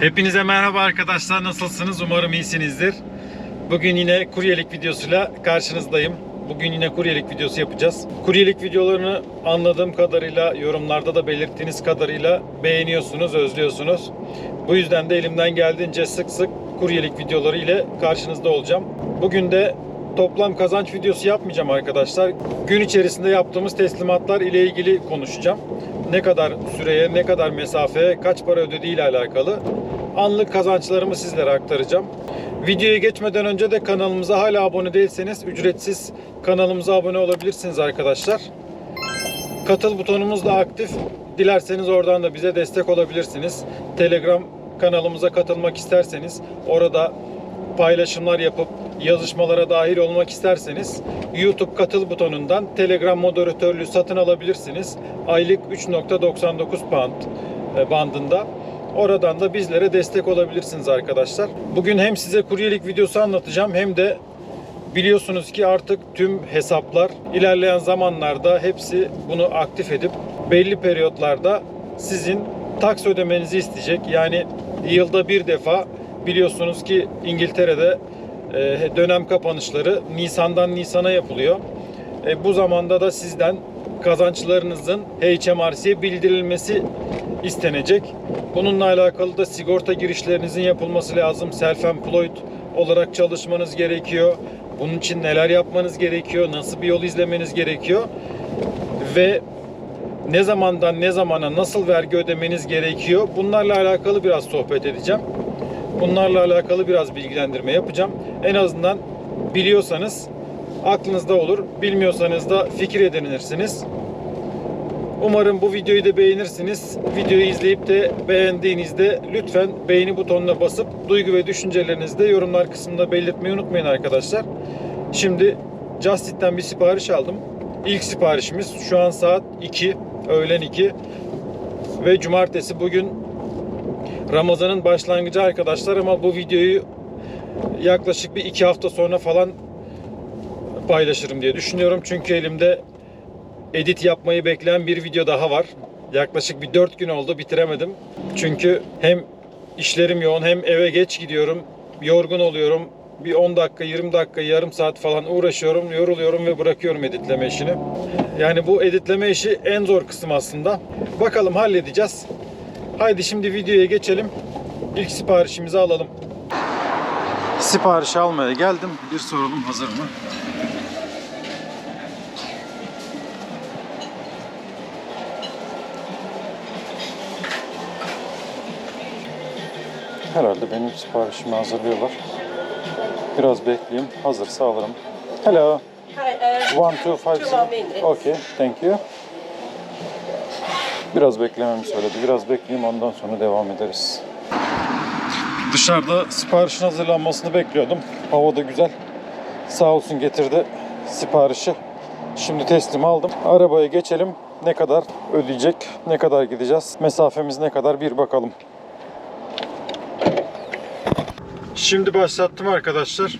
Hepinize merhaba arkadaşlar. Nasılsınız? Umarım iyisinizdir. Bugün yine kuryelik videosuyla karşınızdayım. Bugün yine kuryelik videosu yapacağız. Kuryelik videolarını anladığım kadarıyla, yorumlarda da belirttiğiniz kadarıyla beğeniyorsunuz, özlüyorsunuz. Bu yüzden de elimden geldiğince sık sık kuryelik videoları ile karşınızda olacağım. Bugün de toplam kazanç videosu yapmayacağım arkadaşlar. Gün içerisinde yaptığımız teslimatlar ile ilgili konuşacağım. Ne kadar süreye, ne kadar mesafeye, kaç para ödediği ile alakalı anlık kazançlarımı sizlere aktaracağım. Videoya geçmeden önce de kanalımıza hala abone değilseniz ücretsiz kanalımıza abone olabilirsiniz arkadaşlar. Katıl butonumuz da aktif. Dilerseniz oradan da bize destek olabilirsiniz. Telegram kanalımıza katılmak isterseniz orada paylaşımlar yapıp yazışmalara dahil olmak isterseniz YouTube katıl butonundan Telegram moderatörlüğü satın alabilirsiniz. Aylık 3.99 pound e, bandında. Oradan da bizlere destek olabilirsiniz arkadaşlar. Bugün hem size kuryelik videosu anlatacağım hem de Biliyorsunuz ki artık tüm hesaplar ilerleyen zamanlarda hepsi bunu aktif edip belli periyotlarda sizin taks ödemenizi isteyecek. Yani yılda bir defa biliyorsunuz ki İngiltere'de e, dönem kapanışları Nisan'dan Nisan'a yapılıyor. E, bu zamanda da sizden kazançlarınızın HMRC'ye bildirilmesi istenecek. Bununla alakalı da sigorta girişlerinizin yapılması lazım. Self-employed olarak çalışmanız gerekiyor. Bunun için neler yapmanız gerekiyor? Nasıl bir yol izlemeniz gerekiyor? Ve ne zamandan ne zamana nasıl vergi ödemeniz gerekiyor? Bunlarla alakalı biraz sohbet edeceğim. Bunlarla alakalı biraz bilgilendirme yapacağım. En azından biliyorsanız aklınızda olur. Bilmiyorsanız da fikir edinirsiniz. Umarım bu videoyu da beğenirsiniz. Videoyu izleyip de beğendiğinizde lütfen beğeni butonuna basıp duygu ve düşüncelerinizi de yorumlar kısmında belirtmeyi unutmayın arkadaşlar. Şimdi Just Eat'ten bir sipariş aldım. İlk siparişimiz şu an saat 2, öğlen 2 ve cumartesi bugün Ramazan'ın başlangıcı arkadaşlar ama bu videoyu yaklaşık bir iki hafta sonra falan paylaşırım diye düşünüyorum. Çünkü elimde edit yapmayı bekleyen bir video daha var. Yaklaşık bir 4 gün oldu bitiremedim. Çünkü hem işlerim yoğun hem eve geç gidiyorum. Yorgun oluyorum. Bir 10 dakika, 20 dakika, yarım saat falan uğraşıyorum, yoruluyorum ve bırakıyorum editleme işini. Yani bu editleme işi en zor kısım aslında. Bakalım halledeceğiz. Haydi şimdi videoya geçelim. İlk siparişimizi alalım. Siparişi almaya geldim. Bir soralım hazır mı? Herhalde benim siparişimi hazırlıyorlar. Biraz bekleyeyim. Hazırsa alırım. Hello. Hi, uh, One, two, five, Two more minutes. Okay, thank you. Biraz beklememi söyledi. Biraz bekleyeyim ondan sonra devam ederiz. Dışarıda siparişin hazırlanmasını bekliyordum. Hava da güzel. Sağ olsun getirdi siparişi. Şimdi teslim aldım. Arabaya geçelim. Ne kadar ödeyecek, ne kadar gideceğiz, mesafemiz ne kadar bir bakalım. Şimdi başlattım arkadaşlar.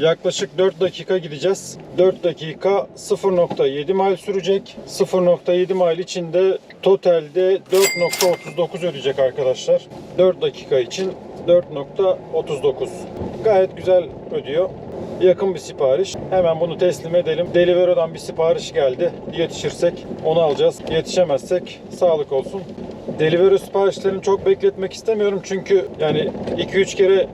Yaklaşık 4 dakika gideceğiz. 4 dakika 0.7 mil sürecek. 0.7 mil içinde totalde 4.39 ödeyecek arkadaşlar. 4 dakika için 4.39. Gayet güzel ödüyor. Yakın bir sipariş. Hemen bunu teslim edelim. Deliveroo'dan bir sipariş geldi. Yetişirsek onu alacağız. Yetişemezsek sağlık olsun. Deliveroo siparişlerini çok bekletmek istemiyorum çünkü yani 2-3 kere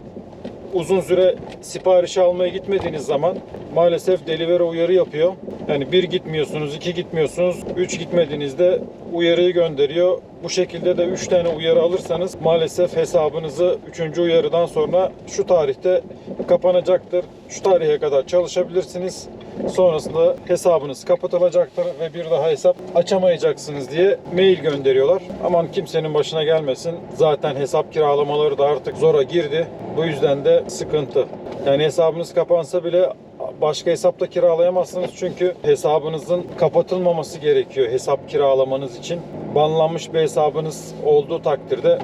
uzun süre sipariş almaya gitmediğiniz zaman maalesef Deliveroo uyarı yapıyor. Yani bir gitmiyorsunuz, iki gitmiyorsunuz, üç gitmediğinizde uyarıyı gönderiyor. Bu şekilde de 3 tane uyarı alırsanız maalesef hesabınızı 3. uyarıdan sonra şu tarihte kapanacaktır. Şu tarihe kadar çalışabilirsiniz. Sonrasında hesabınız kapatılacaktır ve bir daha hesap açamayacaksınız diye mail gönderiyorlar. Aman kimsenin başına gelmesin. Zaten hesap kiralamaları da artık zora girdi. Bu yüzden de sıkıntı. Yani hesabınız kapansa bile başka hesapta kiralayamazsınız çünkü hesabınızın kapatılmaması gerekiyor hesap kiralamanız için. Banlanmış bir hesabınız olduğu takdirde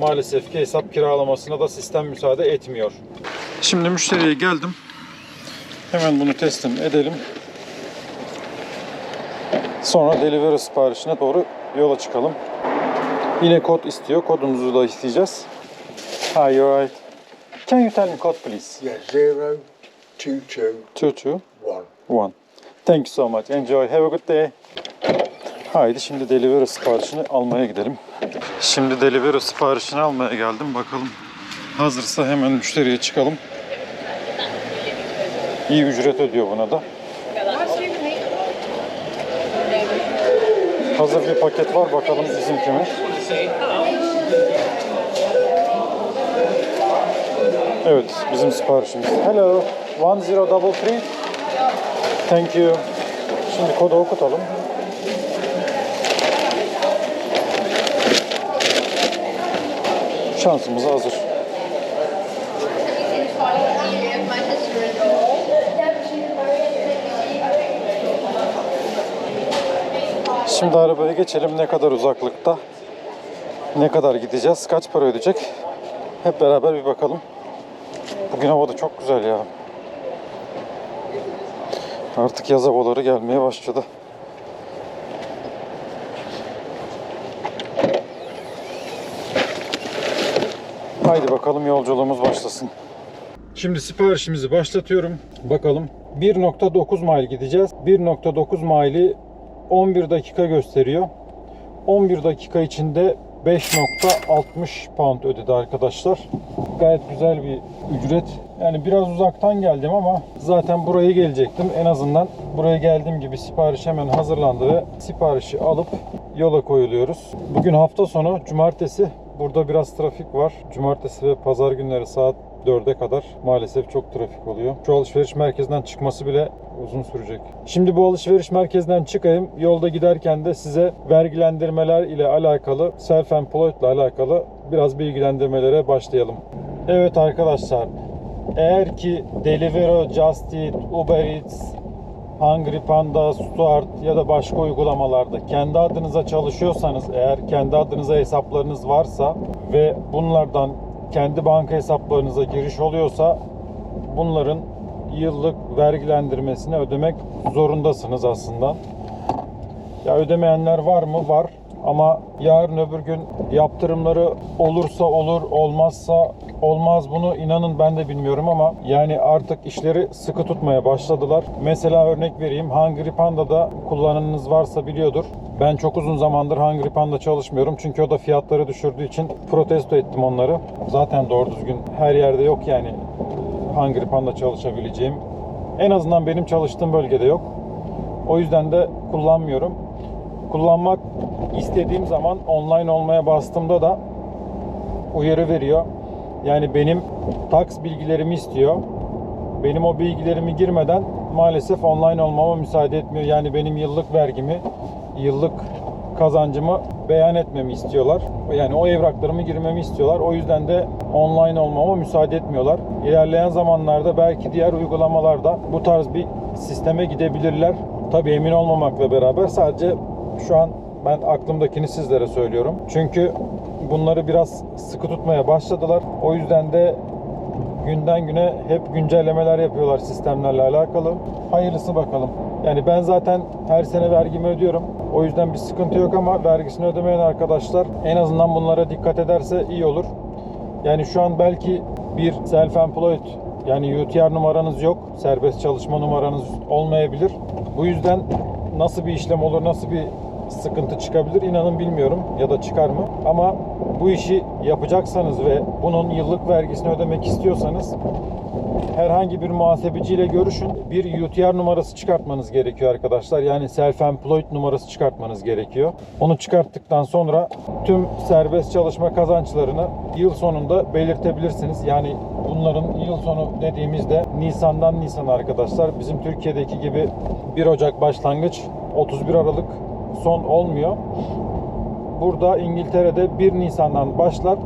maalesef ki hesap kiralamasına da sistem müsaade etmiyor. Şimdi müşteriye geldim. Hemen bunu teslim edelim. Sonra delivery siparişine doğru yola çıkalım. Yine kod istiyor. Kodumuzu da isteyeceğiz. Hi, you alright? Can you tell me code please? Yeah, zero, two, two, Two two one. one. Thank you so much. Enjoy. Have a good day. Haydi şimdi delivery siparişini almaya gidelim. Şimdi delivery siparişini almaya geldim. Bakalım hazırsa hemen müşteriye çıkalım. İyi ücret ödüyor buna da. Hazır bir paket var. Bakalım bizimki mi? Evet, bizim siparişimiz. Hello, 1033. Thank you. Şimdi kodu okutalım. Şansımız hazır. Şimdi arabaya geçelim. Ne kadar uzaklıkta? Ne kadar gideceğiz? Kaç para ödeyecek? Hep beraber bir bakalım. Bugün hava da çok güzel ya. Artık yaz havaları gelmeye başladı. Haydi bakalım yolculuğumuz başlasın. Şimdi siparişimizi başlatıyorum. Bakalım. 1.9 mile gideceğiz. 1.9 mile'i 11 dakika gösteriyor. 11 dakika içinde 5.60 pound ödedi arkadaşlar. Gayet güzel bir ücret. Yani biraz uzaktan geldim ama zaten buraya gelecektim. En azından buraya geldiğim gibi sipariş hemen hazırlandı ve siparişi alıp yola koyuluyoruz. Bugün hafta sonu cumartesi. Burada biraz trafik var. Cumartesi ve pazar günleri saat 4'e kadar maalesef çok trafik oluyor. Şu alışveriş merkezinden çıkması bile uzun sürecek. Şimdi bu alışveriş merkezinden çıkayım. Yolda giderken de size vergilendirmeler ile alakalı, self-employed ile alakalı biraz bilgilendirmelere başlayalım. Evet arkadaşlar, eğer ki Deliveroo, Just Eat, Uber Eats, Hungry Panda, Stuart ya da başka uygulamalarda kendi adınıza çalışıyorsanız eğer kendi adınıza hesaplarınız varsa ve bunlardan kendi banka hesaplarınıza giriş oluyorsa bunların yıllık vergilendirmesini ödemek zorundasınız aslında. Ya ödemeyenler var mı? Var. Ama yarın öbür gün yaptırımları olursa olur, olmazsa olmaz bunu inanın ben de bilmiyorum ama yani artık işleri sıkı tutmaya başladılar. Mesela örnek vereyim. Hungry Panda'da kullananınız varsa biliyordur. Ben çok uzun zamandır Hungry Panda çalışmıyorum. Çünkü o da fiyatları düşürdüğü için protesto ettim onları. Zaten doğru düzgün her yerde yok yani Hungry Panda çalışabileceğim. En azından benim çalıştığım bölgede yok. O yüzden de kullanmıyorum. Kullanmak istediğim zaman online olmaya bastığımda da uyarı veriyor. Yani benim tax bilgilerimi istiyor. Benim o bilgilerimi girmeden maalesef online olmama müsaade etmiyor. Yani benim yıllık vergimi, yıllık kazancımı beyan etmemi istiyorlar. Yani o evraklarımı girmemi istiyorlar. O yüzden de online olmama müsaade etmiyorlar. İlerleyen zamanlarda belki diğer uygulamalarda bu tarz bir sisteme gidebilirler. Tabii emin olmamakla beraber sadece şu an ben aklımdakini sizlere söylüyorum. Çünkü bunları biraz sıkı tutmaya başladılar. O yüzden de günden güne hep güncellemeler yapıyorlar sistemlerle alakalı. Hayırlısı bakalım. Yani ben zaten her sene vergimi ödüyorum. O yüzden bir sıkıntı yok ama vergisini ödemeyen arkadaşlar en azından bunlara dikkat ederse iyi olur. Yani şu an belki bir self-employed yani UTR numaranız yok. Serbest çalışma numaranız olmayabilir. Bu yüzden nasıl bir işlem olur, nasıl bir sıkıntı çıkabilir inanın bilmiyorum ya da çıkar mı. Ama bu işi yapacaksanız ve bunun yıllık vergisini ödemek istiyorsanız herhangi bir muhasebeciyle görüşün. Bir UTR numarası çıkartmanız gerekiyor arkadaşlar. Yani self-employed numarası çıkartmanız gerekiyor. Onu çıkarttıktan sonra tüm serbest çalışma kazançlarını yıl sonunda belirtebilirsiniz. Yani bunların yıl sonu dediğimizde Nisan'dan Nisan arkadaşlar. Bizim Türkiye'deki gibi 1 Ocak başlangıç 31 Aralık son olmuyor. Burada İngiltere'de 1 Nisan'dan başlar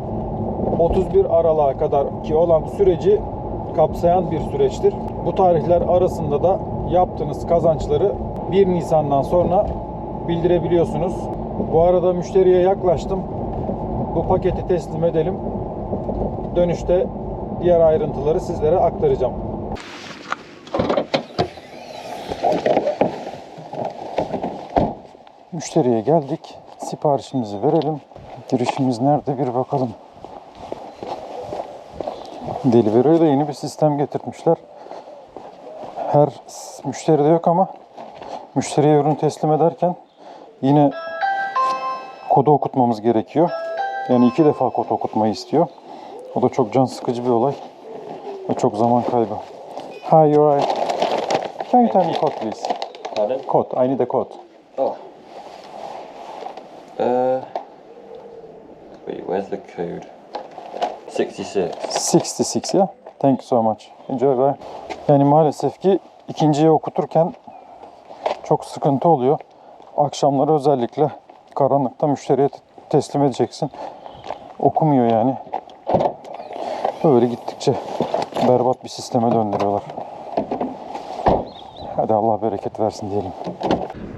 31 Aralık'a kadar ki olan süreci kapsayan bir süreçtir. Bu tarihler arasında da yaptığınız kazançları 1 Nisan'dan sonra bildirebiliyorsunuz. Bu arada müşteriye yaklaştım. Bu paketi teslim edelim. Dönüşte diğer ayrıntıları sizlere aktaracağım. Müşteriye geldik. Siparişimizi verelim. Girişimiz nerede bir bakalım. Delivery'e de yeni bir sistem getirmişler. Her müşteride yok ama müşteriye ürün teslim ederken yine kodu okutmamız gerekiyor. Yani iki defa kod okutmayı istiyor. O da çok can sıkıcı bir olay ve çok zaman kaybı. Hi, you're right. Can you tell me code please? Pardon? Code. I need a code. Oh. The code? 66. 66 ya. Thank you so much. Enjoy bye. Yani maalesef ki ikinciye okuturken çok sıkıntı oluyor. Akşamları özellikle karanlıkta müşteriye te- teslim edeceksin. Okumuyor yani. Böyle gittikçe berbat bir sisteme döndürüyorlar. Hadi Allah bereket versin diyelim.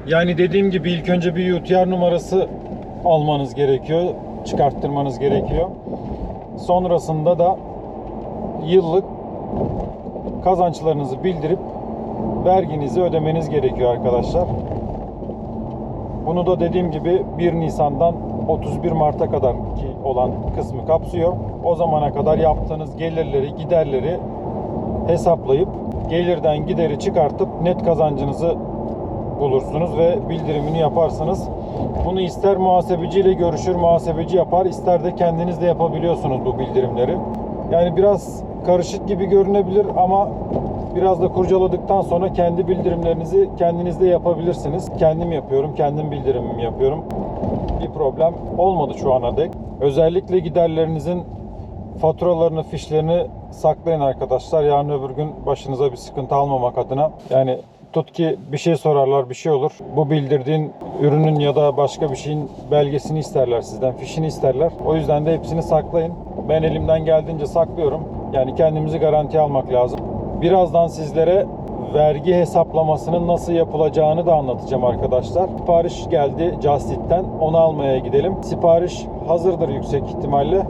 Yani dediğim gibi ilk önce bir UTR numarası almanız gerekiyor. Çıkarttırmanız gerekiyor. Sonrasında da yıllık kazançlarınızı bildirip verginizi ödemeniz gerekiyor arkadaşlar. Bunu da dediğim gibi 1 Nisan'dan 31 Mart'a kadar ki olan kısmı kapsıyor. O zamana kadar yaptığınız gelirleri, giderleri hesaplayıp gelirden gideri çıkartıp net kazancınızı bulursunuz ve bildirimini yaparsınız. Bunu ister muhasebeciyle görüşür, muhasebeci yapar, ister de kendiniz de yapabiliyorsunuz bu bildirimleri. Yani biraz karışık gibi görünebilir ama biraz da kurcaladıktan sonra kendi bildirimlerinizi kendiniz de yapabilirsiniz. Kendim yapıyorum, kendim bildirimimi yapıyorum. Bir problem olmadı şu ana dek. Özellikle giderlerinizin faturalarını, fişlerini saklayın arkadaşlar. Yarın öbür gün başınıza bir sıkıntı almamak adına. Yani tut ki bir şey sorarlar, bir şey olur. Bu bildirdiğin ürünün ya da başka bir şeyin belgesini isterler sizden, fişini isterler. O yüzden de hepsini saklayın. Ben elimden geldiğince saklıyorum. Yani kendimizi garantiye almak lazım. Birazdan sizlere vergi hesaplamasının nasıl yapılacağını da anlatacağım arkadaşlar. Sipariş geldi Just Eat'ten. Onu almaya gidelim. Sipariş hazırdır yüksek ihtimalle.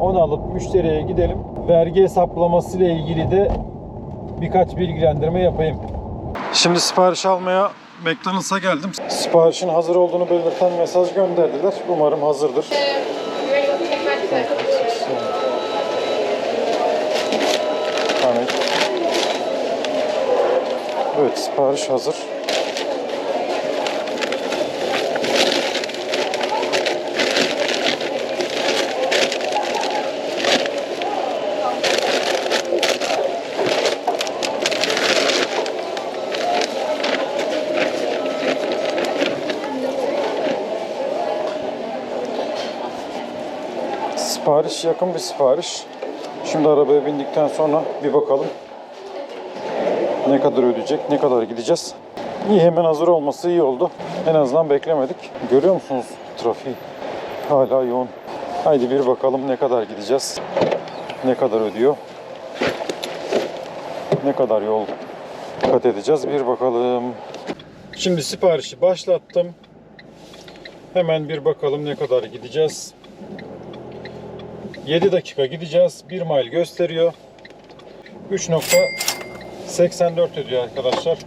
Onu alıp müşteriye gidelim. Vergi hesaplaması ile ilgili de birkaç bilgilendirme yapayım. Şimdi sipariş almaya McDonald's'a geldim. Siparişin hazır olduğunu belirten mesaj gönderdiler. Umarım hazırdır. Ahmet. Evet sipariş hazır. Sipariş yakın bir sipariş. Şimdi arabaya bindikten sonra bir bakalım. Ne kadar ödeyecek, ne kadar gideceğiz. İyi hemen hazır olması iyi oldu. En azından beklemedik. Görüyor musunuz trafiği? Hala yoğun. Haydi bir bakalım ne kadar gideceğiz. Ne kadar ödüyor. Ne kadar yol kat edeceğiz bir bakalım. Şimdi siparişi başlattım. Hemen bir bakalım ne kadar gideceğiz. 7 dakika gideceğiz. 1 mile gösteriyor. 3.84 ödüyor arkadaşlar.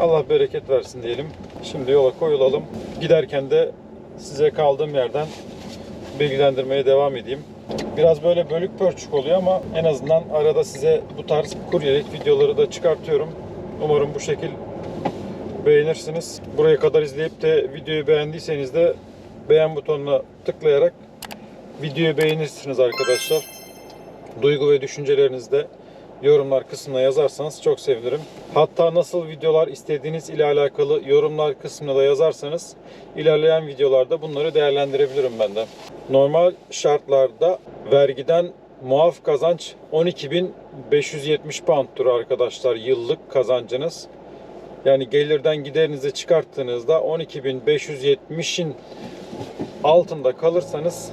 Allah bereket versin diyelim. Şimdi yola koyulalım. Giderken de size kaldığım yerden bilgilendirmeye devam edeyim. Biraz böyle bölük pörçük oluyor ama en azından arada size bu tarz kuryelik videoları da çıkartıyorum. Umarım bu şekil beğenirsiniz. Buraya kadar izleyip de videoyu beğendiyseniz de beğen butonuna tıklayarak videoyu beğenirsiniz arkadaşlar. Duygu ve düşüncelerinizi de yorumlar kısmına yazarsanız çok sevinirim. Hatta nasıl videolar istediğiniz ile alakalı yorumlar kısmına da yazarsanız ilerleyen videolarda bunları değerlendirebilirim ben de. Normal şartlarda vergiden muaf kazanç 12.570 pound'tur arkadaşlar yıllık kazancınız. Yani gelirden giderinizi çıkarttığınızda 12.570'in altında kalırsanız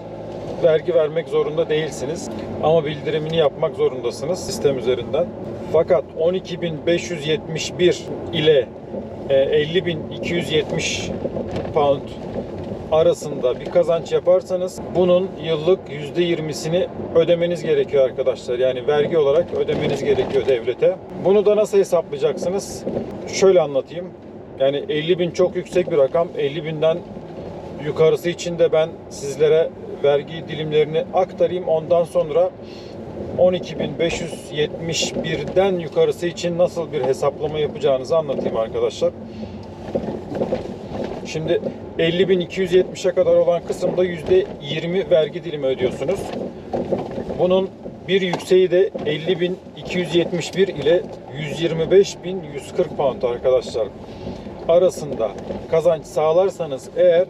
vergi vermek zorunda değilsiniz. Ama bildirimini yapmak zorundasınız sistem üzerinden. Fakat 12.571 ile e, 50.270 pound arasında bir kazanç yaparsanız bunun yıllık %20'sini ödemeniz gerekiyor arkadaşlar. Yani vergi olarak ödemeniz gerekiyor devlete. Bunu da nasıl hesaplayacaksınız? Şöyle anlatayım. Yani 50 bin çok yüksek bir rakam. 50 binden yukarısı için de ben sizlere vergi dilimlerini aktarayım. Ondan sonra 12.571'den yukarısı için nasıl bir hesaplama yapacağınızı anlatayım arkadaşlar. Şimdi 50.270'e kadar olan kısımda %20 vergi dilimi ödüyorsunuz. Bunun bir yükseği de 50.271 ile 125.140 pound arkadaşlar arasında kazanç sağlarsanız eğer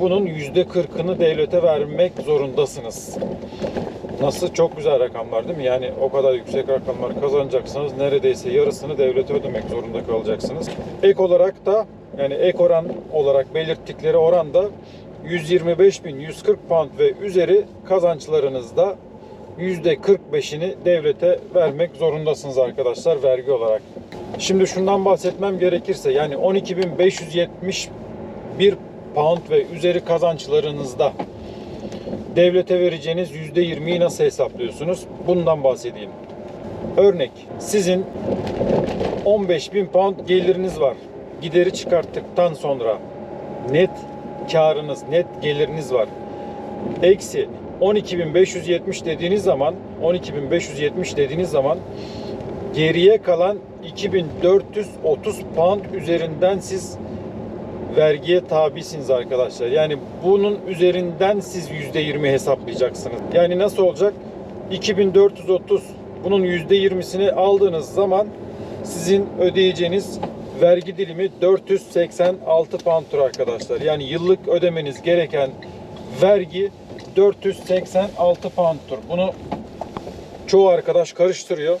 bunun %40'ını devlete vermek zorundasınız. Nasıl çok güzel rakamlar değil mi? Yani o kadar yüksek rakamlar kazanacaksınız. Neredeyse yarısını devlete ödemek zorunda kalacaksınız. Ek olarak da yani ek oran olarak belirttikleri oranda 125.140 pound ve üzeri kazançlarınızda %45'ini devlete vermek zorundasınız arkadaşlar vergi olarak. Şimdi şundan bahsetmem gerekirse yani 12.571 pound ve üzeri kazançlarınızda devlete vereceğiniz %20'yi nasıl hesaplıyorsunuz? Bundan bahsedeyim. Örnek sizin 15.000 pound geliriniz var. Gideri çıkarttıktan sonra net karınız, net geliriniz var. Eksi 12.570 dediğiniz zaman 12.570 dediğiniz zaman geriye kalan 2430 pound üzerinden siz vergiye tabisiniz arkadaşlar. Yani bunun üzerinden siz %20 hesaplayacaksınız. Yani nasıl olacak? 2430 bunun %20'sini aldığınız zaman sizin ödeyeceğiniz vergi dilimi 486 pound'tur arkadaşlar. Yani yıllık ödemeniz gereken vergi 486 pound'tur. Bunu çoğu arkadaş karıştırıyor.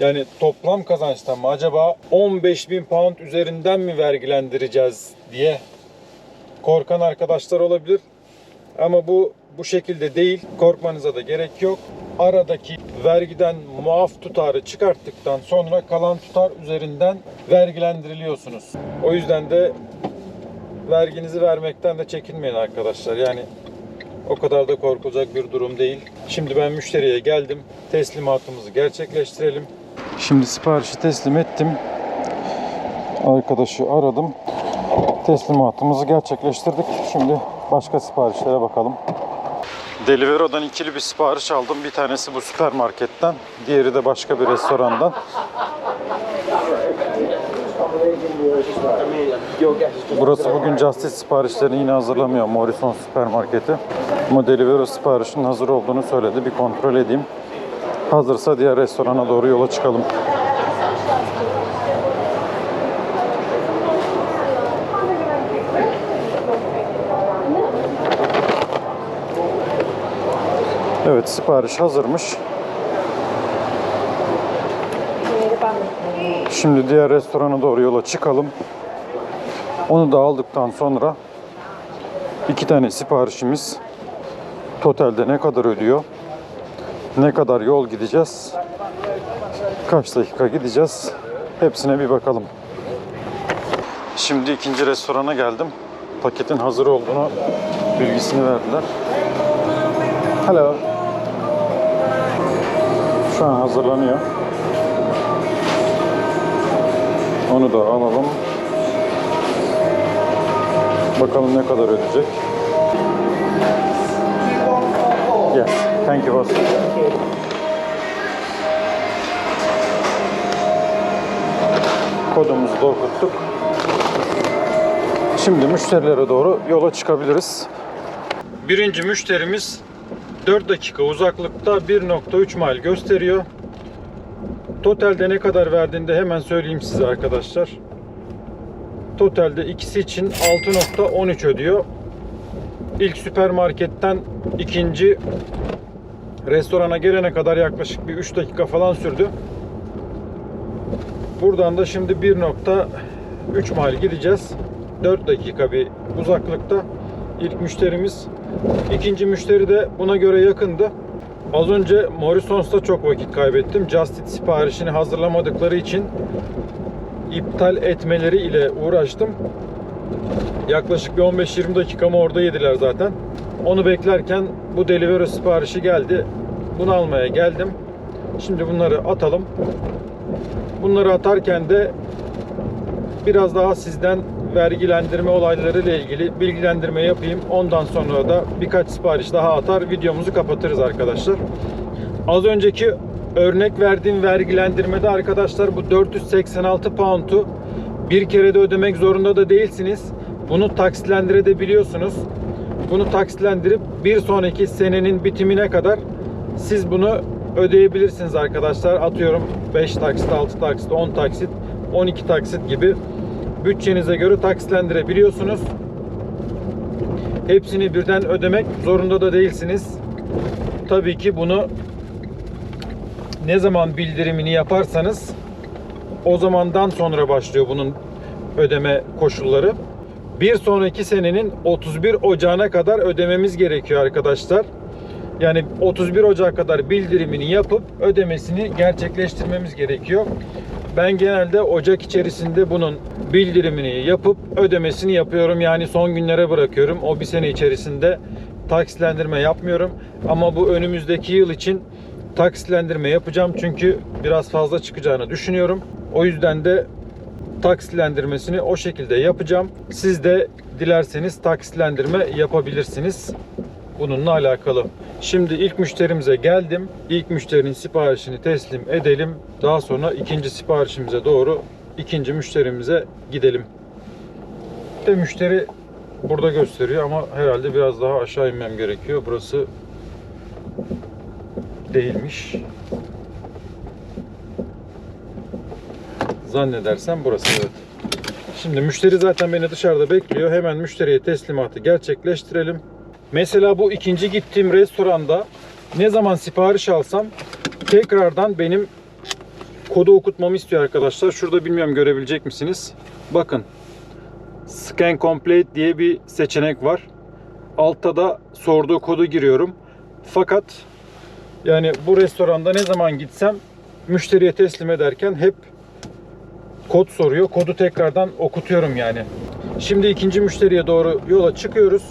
Yani toplam kazançtan mı acaba 15.000 pound üzerinden mi vergilendireceğiz diye korkan arkadaşlar olabilir. Ama bu bu şekilde değil. Korkmanıza da gerek yok. Aradaki vergiden muaf tutarı çıkarttıktan sonra kalan tutar üzerinden vergilendiriliyorsunuz. O yüzden de verginizi vermekten de çekinmeyin arkadaşlar. Yani o kadar da korkulacak bir durum değil. Şimdi ben müşteriye geldim. Teslimatımızı gerçekleştirelim. Şimdi siparişi teslim ettim. Arkadaşı aradım. Teslimatımızı gerçekleştirdik. Şimdi başka siparişlere bakalım. Delivero'dan ikili bir sipariş aldım. Bir tanesi bu süpermarketten, diğeri de başka bir restorandan. Burası bugün Justice siparişlerini yine hazırlamıyor Morrison süpermarketi. Ama Deliveroo siparişinin hazır olduğunu söyledi. Bir kontrol edeyim. Hazırsa diğer restorana doğru yola çıkalım. Evet sipariş hazırmış. Şimdi diğer restorana doğru yola çıkalım. Onu da aldıktan sonra iki tane siparişimiz totalde ne kadar ödüyor? Ne kadar yol gideceğiz? Kaç dakika gideceğiz? Hepsine bir bakalım. Şimdi ikinci restorana geldim. Paketin hazır olduğunu bilgisini verdiler. Hello. Şu an hazırlanıyor. Onu da alalım. Bakalım ne kadar ödeyecek. Yes. Thank you boss. Kodumuzu da okuttuk. Şimdi müşterilere doğru yola çıkabiliriz. Birinci müşterimiz 4 dakika uzaklıkta 1.3 mil gösteriyor. Totalde ne kadar verdiğinde hemen söyleyeyim size arkadaşlar. Totalde ikisi için 6.13 ödüyor. İlk süpermarketten ikinci restorana gelene kadar yaklaşık bir 3 dakika falan sürdü. Buradan da şimdi 1.3 mil gideceğiz. 4 dakika bir uzaklıkta. İlk müşterimiz. İkinci müşteri de buna göre yakındı. Az önce Morrisons'ta çok vakit kaybettim. Just siparişini hazırlamadıkları için iptal etmeleri ile uğraştım. Yaklaşık bir 15-20 dakikamı orada yediler zaten. Onu beklerken bu Deliveroo siparişi geldi. Bunu almaya geldim. Şimdi bunları atalım. Bunları atarken de biraz daha sizden vergilendirme olayları ile ilgili bilgilendirme yapayım. Ondan sonra da birkaç sipariş daha atar videomuzu kapatırız arkadaşlar. Az önceki örnek verdiğim vergilendirmede arkadaşlar bu 486 pound'u bir kerede ödemek zorunda da değilsiniz. Bunu taksitlendirebiliyorsunuz. Bunu taksitlendirip bir sonraki senenin bitimine kadar siz bunu ödeyebilirsiniz arkadaşlar. Atıyorum 5 taksit, 6 taksit, 10 taksit, 12 taksit gibi bütçenize göre taksitlendirebiliyorsunuz. Hepsini birden ödemek zorunda da değilsiniz. Tabii ki bunu ne zaman bildirimini yaparsanız o zamandan sonra başlıyor bunun ödeme koşulları. Bir sonraki senenin 31 Ocağı'na kadar ödememiz gerekiyor arkadaşlar. Yani 31 Ocak kadar bildirimini yapıp ödemesini gerçekleştirmemiz gerekiyor. Ben genelde Ocak içerisinde bunun bildirimini yapıp ödemesini yapıyorum. Yani son günlere bırakıyorum. O bir sene içerisinde taksitlendirme yapmıyorum. Ama bu önümüzdeki yıl için taksitlendirme yapacağım. Çünkü biraz fazla çıkacağını düşünüyorum. O yüzden de taksitlendirmesini o şekilde yapacağım. Siz de dilerseniz taksitlendirme yapabilirsiniz. Bununla alakalı. Şimdi ilk müşterimize geldim. İlk müşterinin siparişini teslim edelim. Daha sonra ikinci siparişimize doğru ikinci müşterimize gidelim. De müşteri burada gösteriyor ama herhalde biraz daha aşağı inmem gerekiyor. Burası değilmiş. Zannedersem burası evet. Şimdi müşteri zaten beni dışarıda bekliyor. Hemen müşteriye teslimatı gerçekleştirelim. Mesela bu ikinci gittiğim restoranda ne zaman sipariş alsam tekrardan benim kodu okutmamı istiyor arkadaşlar. Şurada bilmiyorum görebilecek misiniz? Bakın. Scan Complete diye bir seçenek var. Altta da sorduğu kodu giriyorum. Fakat yani bu restoranda ne zaman gitsem müşteriye teslim ederken hep kod soruyor. Kodu tekrardan okutuyorum yani. Şimdi ikinci müşteriye doğru yola çıkıyoruz.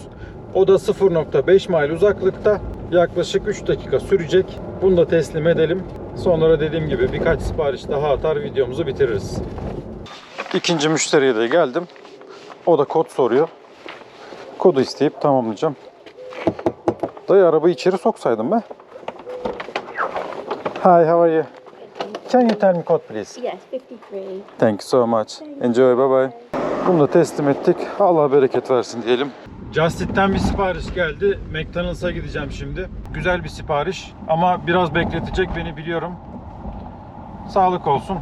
O da 0.5 mil uzaklıkta. Yaklaşık 3 dakika sürecek. Bunu da teslim edelim. Sonra dediğim gibi birkaç sipariş daha atar videomuzu bitiririz. İkinci müşteriye de geldim. O da kod soruyor. Kodu isteyip tamamlayacağım. Dayı arabayı içeri soksaydım be. Hi, how are you? Can you tell me code please? Yes, 53. Thank you so much. Enjoy, bye bye. Bunu da teslim ettik. Allah bereket versin diyelim. Justit'ten bir sipariş geldi. McDonald's'a gideceğim şimdi. Güzel bir sipariş ama biraz bekletecek beni biliyorum. Sağlık olsun.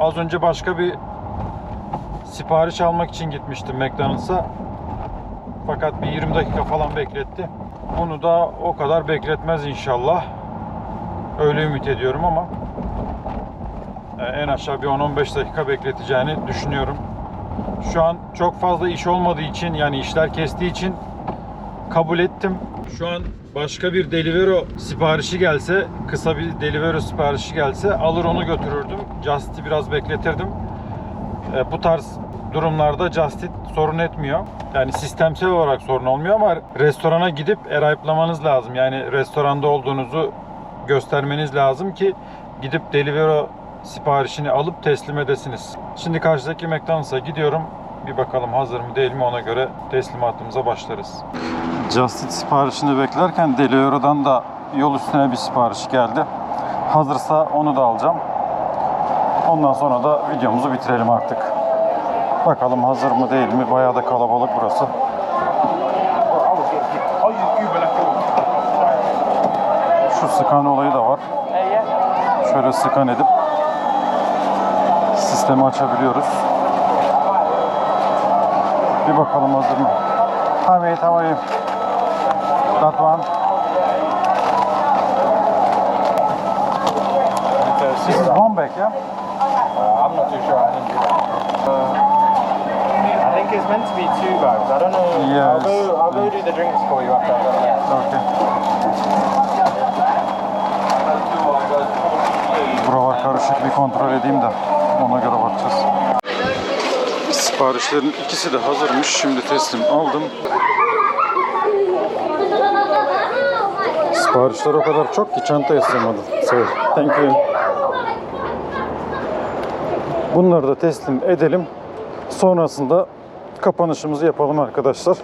Az önce başka bir sipariş almak için gitmiştim McDonald's'a. Fakat bir 20 dakika falan bekletti. Bunu da o kadar bekletmez inşallah. Öyle ümit ediyorum ama e, en aşağı bir 10-15 dakika bekleteceğini düşünüyorum. Şu an çok fazla iş olmadığı için yani işler kestiği için kabul ettim. Şu an başka bir Deliveroo siparişi gelse, kısa bir Deliveroo siparişi gelse alır onu götürürdüm. Just'i biraz bekletirdim. E, bu tarz durumlarda Just Eat sorun etmiyor. Yani sistemsel olarak sorun olmuyor ama restorana gidip erayıplamanız lazım. Yani restoranda olduğunuzu göstermeniz lazım ki gidip Deliveroo siparişini alıp teslim edesiniz. Şimdi karşıdaki McDonald's'a gidiyorum. Bir bakalım hazır mı değil mi ona göre teslimatımıza başlarız. Just Eat siparişini beklerken Deliveroo'dan da yol üstüne bir sipariş geldi. Hazırsa onu da alacağım. Ondan sonra da videomuzu bitirelim artık. Bakalım hazır mı değil mi? Bayağı da kalabalık burası. Şu scan olayı da var. Şöyle scan edip sistemi açabiliyoruz. Bir bakalım hazır mı? Hi mate, how are you? That one. This is bag, yeah? Uh, I'm not too sure. I think, uh, I think it's meant to be two bags. I don't know. Yes. I'll go. I'll go do the drinks for you after. Okay. Buralar karışık bir kontrol edeyim de ona göre bakacağız. Siparişlerin ikisi de hazırmış. Şimdi teslim aldım. Siparişler o kadar çok ki çantaya sığmadı. Sorry. Thank you. Bunları da teslim edelim. Sonrasında kapanışımızı yapalım arkadaşlar.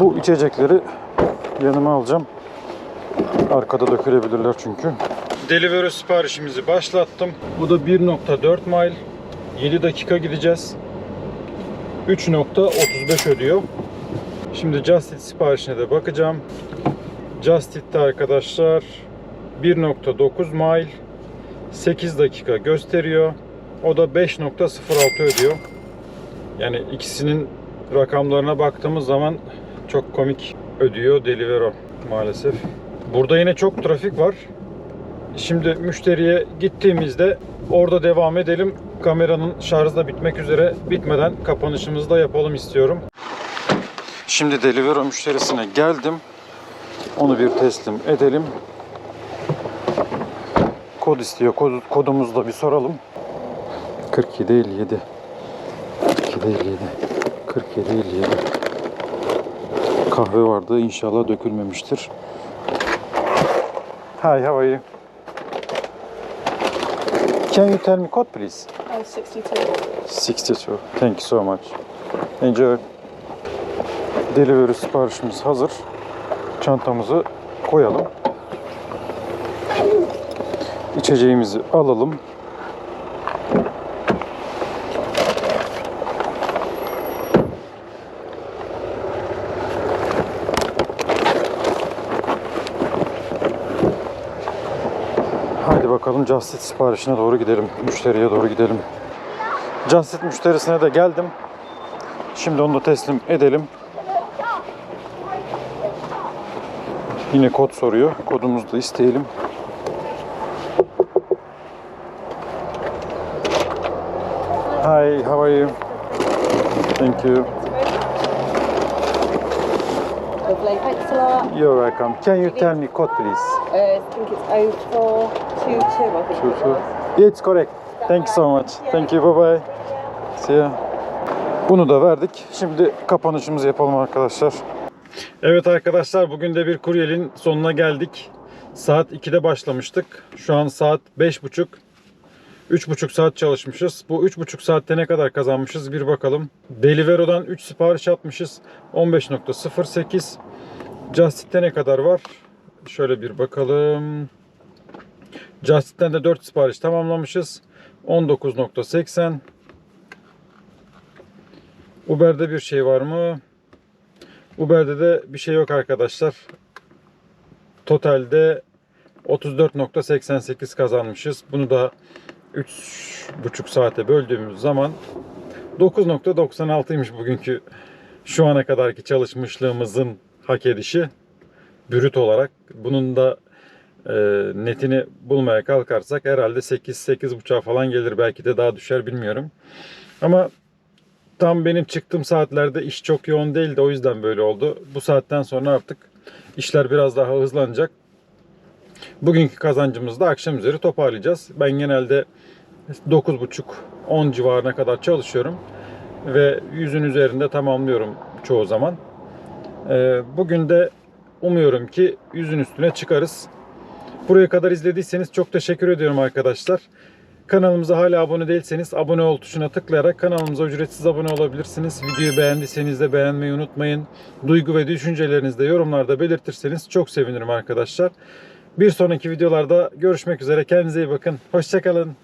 Bu içecekleri yanıma alacağım. Arkada dökülebilirler çünkü. Delivery siparişimizi başlattım. Bu da 1.4 mile. 7 dakika gideceğiz. 3.35 ödüyor. Şimdi Just siparişine de bakacağım. Just arkadaşlar 1.9 mile 8 dakika gösteriyor. O da 5.06 ödüyor. Yani ikisinin rakamlarına baktığımız zaman çok komik ödüyor Deliveroo maalesef. Burada yine çok trafik var. Şimdi müşteriye gittiğimizde orada devam edelim. Kameranın şarjı da bitmek üzere. Bitmeden kapanışımızı da yapalım istiyorum. Şimdi Deliveroo müşterisine geldim. Onu bir teslim edelim. Kod istiyor. Kod, kodumuzu da bir soralım. 47 57. 42 değil 7. 47 57. Kahve vardı. İnşallah dökülmemiştir. Hi, how are you? Can you tell me code please? Oh, 62. 62. Thank you so much. Enjoy. Delivery siparişimiz hazır. Çantamızı koyalım. İçeceğimizi alalım. Haydi bakalım Just Eat siparişine doğru gidelim. Müşteriye doğru gidelim. Just Eat müşterisine de geldim. Şimdi onu da teslim edelim. Yine kod soruyor. Kodumuzu da isteyelim. Hi, how are you? Thank you. Lovely, thanks a lot. You're welcome. Can you tell me code please? Uh, I think it's 0422, I. It's correct. Thank you so much. Thank you. Bye bye. See ya. Bunu da verdik. Şimdi kapanışımızı yapalım arkadaşlar. Evet arkadaşlar bugün de bir kuryelin sonuna geldik. Saat 2'de başlamıştık. Şu an saat 5.30. 3.5 saat çalışmışız. Bu 3.5 saatte ne kadar kazanmışız bir bakalım. Deliveroo'dan 3 sipariş atmışız. 15.08. Just Eat'te ne kadar var? Şöyle bir bakalım. Just Eat'ten de 4 sipariş tamamlamışız. 19.80. Uber'de bir şey var mı? Uber'de de bir şey yok arkadaşlar. Totalde 34.88 kazanmışız. Bunu da 3,5 saate böldüğümüz zaman 9.96'ymış bugünkü şu ana kadarki çalışmışlığımızın hak edişi brüt olarak. Bunun da e, netini bulmaya kalkarsak herhalde 8-8.5'a falan gelir. Belki de daha düşer bilmiyorum. Ama tam benim çıktığım saatlerde iş çok yoğun değildi. O yüzden böyle oldu. Bu saatten sonra artık işler biraz daha hızlanacak. Bugünkü kazancımızı da akşam üzeri toparlayacağız. Ben genelde 9.30-10 civarına kadar çalışıyorum. Ve yüzün üzerinde tamamlıyorum çoğu zaman. Ee, Bugün de umuyorum ki yüzün üstüne çıkarız. Buraya kadar izlediyseniz çok teşekkür ediyorum arkadaşlar. Kanalımıza hala abone değilseniz abone ol tuşuna tıklayarak kanalımıza ücretsiz abone olabilirsiniz. Videoyu beğendiyseniz de beğenmeyi unutmayın. Duygu ve düşüncelerinizi de yorumlarda belirtirseniz çok sevinirim arkadaşlar. Bir sonraki videolarda görüşmek üzere. Kendinize iyi bakın. Hoşçakalın.